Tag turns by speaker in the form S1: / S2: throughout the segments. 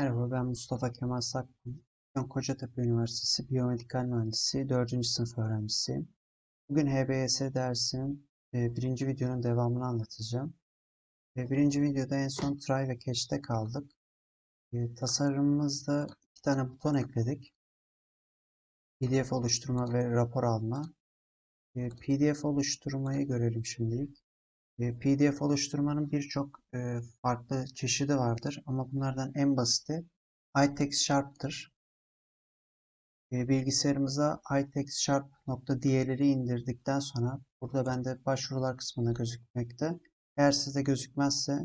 S1: Merhaba, ben Mustafa Kemal Sakman. Ben Kocatepe Üniversitesi Biyomedikal Mühendisi 4. sınıf öğrencisiyim. Bugün HBS dersinin e, birinci videonun devamını anlatacağım. E, birinci videoda en son try ve catch'te kaldık. E, tasarımımızda iki tane buton ekledik. PDF oluşturma ve rapor alma. PDF oluşturmayı görelim şimdilik. E, PDF oluşturmanın birçok e, farklı çeşidi vardır ama bunlardan en basiti iText Sharp'tır. E, bilgisayarımıza iText Sharp.dl'leri indirdikten sonra burada bende başvurular kısmında gözükmekte. Eğer sizde gözükmezse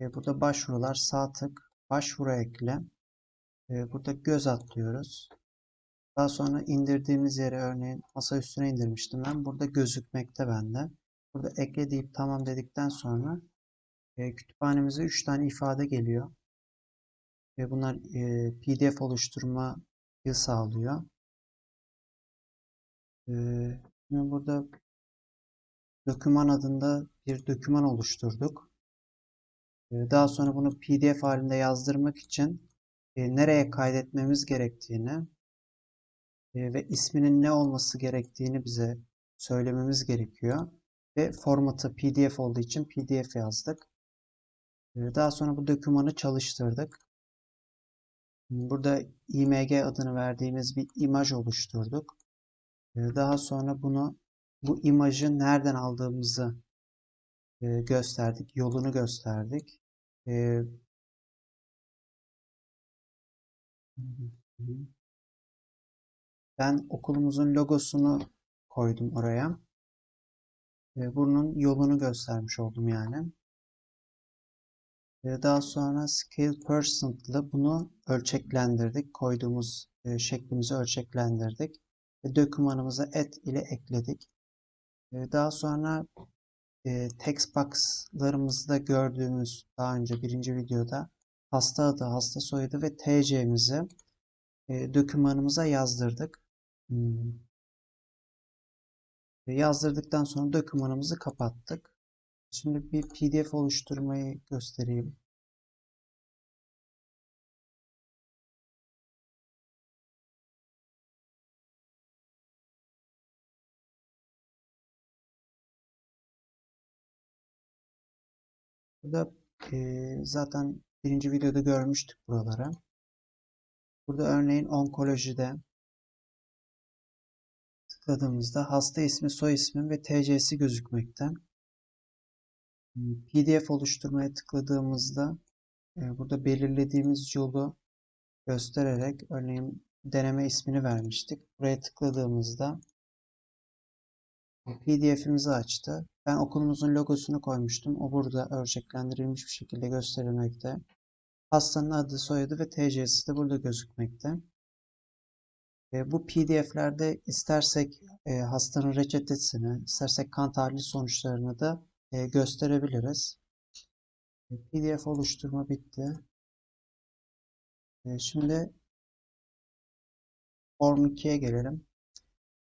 S1: burada başvurular sağ tık başvuru ekle. Burada göz atlıyoruz. Daha sonra indirdiğimiz yere örneğin masa üstüne indirmiştim ben. Burada gözükmekte bende. Burada ekle deyip tamam dedikten sonra e, kütüphanemize 3 tane ifade geliyor. Ve bunlar e, PDF oluşturmayı sağlıyor. E, burada doküman adında bir doküman oluşturduk. E, daha sonra bunu PDF halinde yazdırmak için e, nereye kaydetmemiz gerektiğini e, ve isminin ne olması gerektiğini bize söylememiz gerekiyor ve formatı PDF olduğu için PDF yazdık. Ee, daha sonra bu dokümanı çalıştırdık. Burada img adını verdiğimiz bir imaj oluşturduk. Ee, daha sonra bunu bu imajı nereden aldığımızı e, gösterdik, yolunu gösterdik. Ee, ben okulumuzun logosunu koydum oraya. Bunun yolunu göstermiş oldum yani. Daha sonra scale percent ile bunu ölçeklendirdik. Koyduğumuz e, şeklimizi ölçeklendirdik. Dokümanımıza add ile ekledik. Daha sonra e, text box'larımızda gördüğümüz daha önce birinci videoda hasta adı, hasta soyadı ve TC'mizi e, dokümanımıza yazdırdık. Hmm. Yazdırdıktan sonra dokümanımızı kapattık. Şimdi bir PDF oluşturmayı göstereyim. Burada e, zaten birinci videoda görmüştük buraları. Burada örneğin onkolojide tıkladığımızda hasta ismi, soy ismi ve TC'si gözükmekte. PDF oluşturmaya tıkladığımızda e, burada belirlediğimiz yolu göstererek örneğin deneme ismini vermiştik. Buraya tıkladığımızda PDF'imizi açtı. Ben okulumuzun logosunu koymuştum. O burada ölçeklendirilmiş bir şekilde gösterilmekte. Hastanın adı, soyadı ve TC'si de burada gözükmekte. E, bu PDF'lerde istersek e, hastanın reçetesini, istersek kan tahlil sonuçlarını da e, gösterebiliriz. E, PDF oluşturma bitti. E, şimdi Form 2'ye gelelim.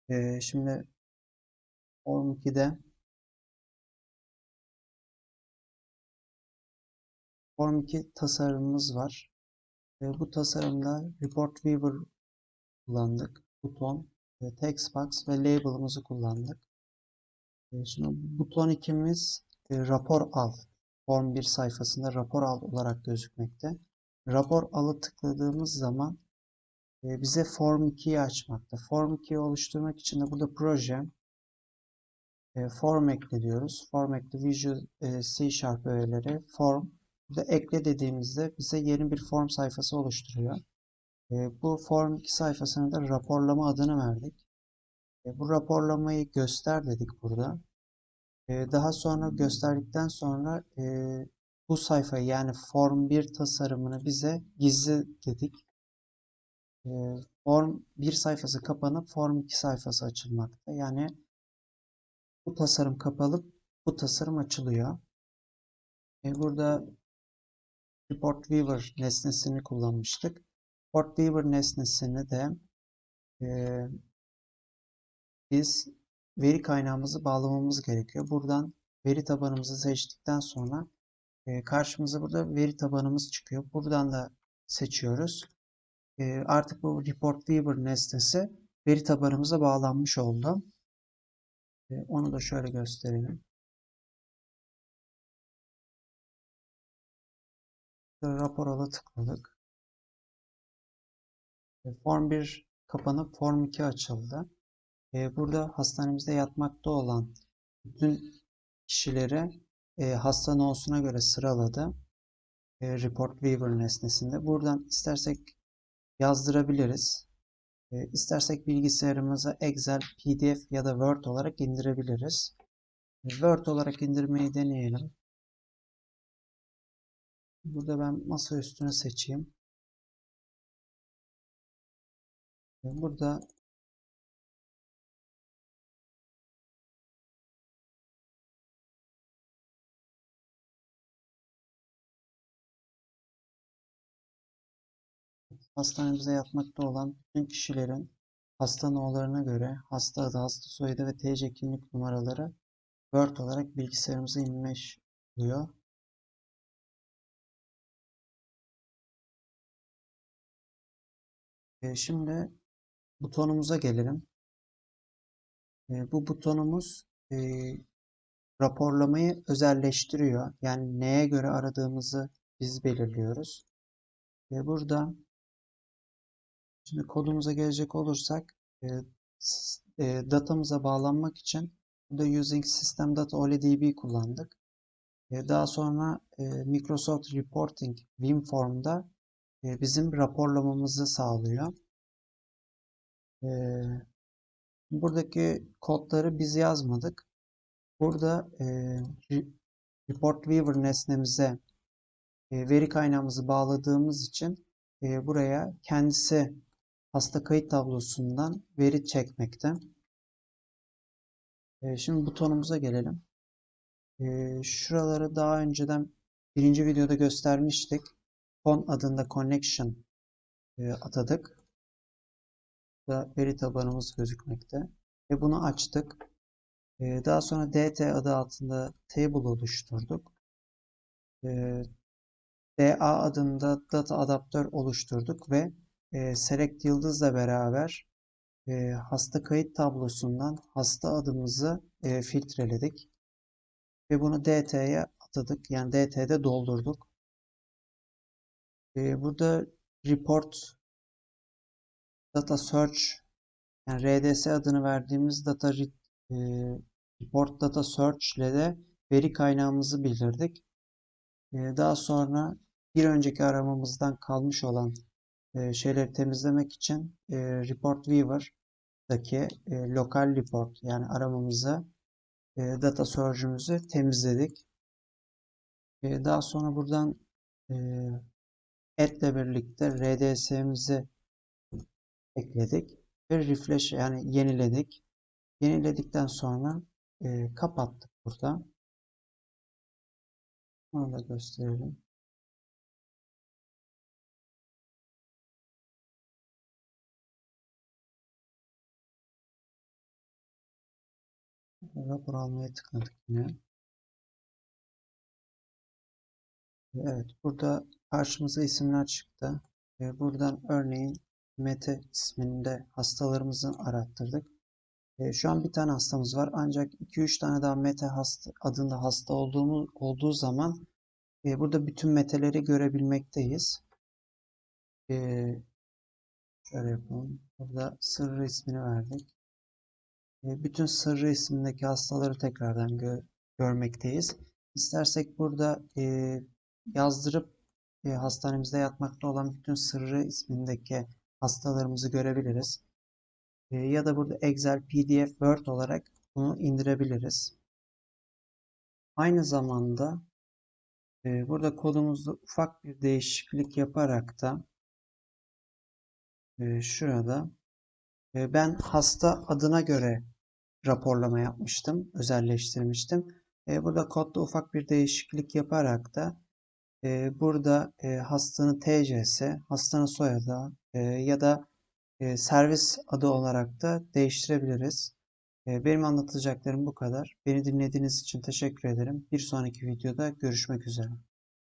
S1: E, şimdi Form 2'de Form 2 tasarımımız var. E, bu tasarımda Report Viewer kullandık. Buton, e, text box ve label'ımızı kullandık. E, şimdi buton ikimiz e, rapor al. Form 1 sayfasında rapor al olarak gözükmekte. Rapor alı tıkladığımız zaman e, bize Form 2'yi açmakta. Form 2'yi oluşturmak için de burada proje e, form ekle diyoruz. Form ekle Visual e, C Sharp öğeleri form. Burada ekle dediğimizde bize yeni bir form sayfası oluşturuyor. E, bu form 2 sayfasına da raporlama adını verdik. E, bu raporlamayı göster dedik burada. E, daha sonra gösterdikten sonra e, bu sayfayı yani form 1 tasarımını bize gizli dedik. Form 1 sayfası kapanıp form 2 sayfası açılmakta. Yani bu tasarım kapalıp bu tasarım açılıyor. Burada Report Viewer nesnesini kullanmıştık. Report Viewer nesnesini de e, biz veri kaynağımızı bağlamamız gerekiyor. Buradan veri tabanımızı seçtikten sonra e, karşımıza burada veri tabanımız çıkıyor. Buradan da seçiyoruz. E, artık bu Report Viewer nesnesi veri tabanımıza bağlanmış oldu. E, onu da şöyle gösterelim. Rapor ala tıkladık. E, Form 1 kapanıp Form 2 açıldı. E, burada hastanemizde yatmakta olan bütün kişileri e, hasta nosuna göre sıraladı. Report Viewer nesnesinde. Buradan istersek yazdırabiliriz. İstersek bilgisayarımıza Excel, PDF ya da Word olarak indirebiliriz. Word olarak indirmeyi deneyelim. Burada ben masa üstüne seçeyim. Burada hastanemizde yatmakta olan bütün kişilerin hasta no'larına göre hasta adı, hasta soyadı ve TC kimlik numaraları Word olarak bilgisayarımıza inmiş oluyor. E, şimdi butonumuza gelelim. E, bu butonumuz e, raporlamayı özelleştiriyor. Yani neye göre aradığımızı biz belirliyoruz. Ve burada şimdi kodumuza gelecek olursak e, e, datamıza bağlanmak için burada using system data OLEDB kullandık. E, daha sonra e, Microsoft Reporting WinForm'da e, bizim raporlamamızı sağlıyor. Buradaki kodları biz yazmadık. Burada e, Report Viewer nesnemize e, veri kaynağımızı bağladığımız için e, buraya kendisi hasta kayıt tablosundan veri çekmekte. E, şimdi butonumuza gelelim. E, şuraları daha önceden birinci videoda göstermiştik. Con adında connection e, atadık. Burada veri tabanımız gözükmekte. Ve bunu açtık. E, daha sonra dt adı altında table oluşturduk. E, DA adında data adaptör oluşturduk ve e, select yıldızla beraber hasta kayıt tablosundan hasta adımızı filtreledik. Ve bunu DT'ye atadık. Yani DT'de doldurduk. Burada report data search yani RDS adını verdiğimiz data e, report data search ile de veri kaynağımızı bildirdik. E, daha sonra bir önceki aramamızdan kalmış olan e, şeyleri temizlemek için e, Report Viewer'daki lokal report yani aramamızı data search'ümüzü temizledik. Daha sonra buradan e, ile birlikte RDS'mizi ekledik ve refresh yani yeniledik. Yeniledikten sonra e, kapattık burada. Onu da gösterelim. Rapor almaya tıkladık yine. Evet, burada karşımıza isimler çıktı. Buradan örneğin Mete isminde hastalarımızı arattırdık. Şu an bir tane hastamız var. Ancak 2-3 tane daha Mete hasta, adında hasta olduğumuz, olduğu zaman burada bütün Mete'leri görebilmekteyiz. Şöyle yapalım. Burada sırrı ismini verdik. Bütün sırrı ismindeki hastaları tekrardan gö görmekteyiz. İstersek burada e, yazdırıp e, hastanemizde yatmakta olan bütün sırrı ismindeki hastalarımızı görebiliriz. E, ya da burada Excel, PDF, Word olarak bunu indirebiliriz. Aynı zamanda e, burada kodumuzda ufak bir değişiklik yaparak da e, şurada e, ben hasta adına göre raporlama yapmıştım, özelleştirmiştim. Burada kodda ufak bir değişiklik yaparak da e, burada e, hastanın TC'si, hastanın soyadı e, ya da e, servis adı olarak da değiştirebiliriz. E, benim anlatacaklarım bu kadar. Beni dinlediğiniz için teşekkür ederim. Bir sonraki videoda görüşmek üzere.